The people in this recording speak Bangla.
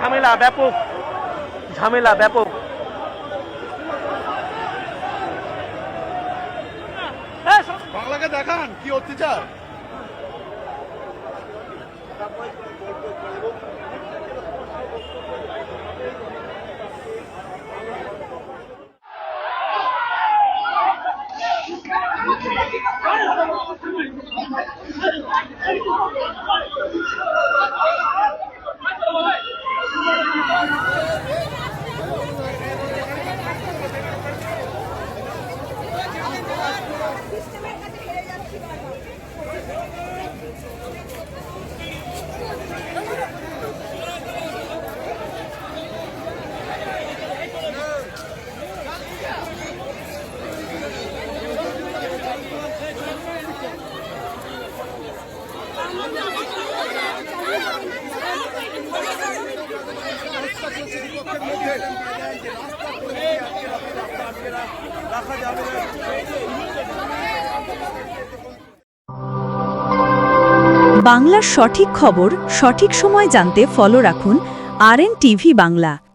ঝামেলা ব্যাপক ঝামেলা ব্যাপক এই, সব- বাংলাকে দেখান কি অত্যাচার বাংলার সঠিক খবর সঠিক সময় জানতে ফলো রাখুন আর টিভি বাংলা।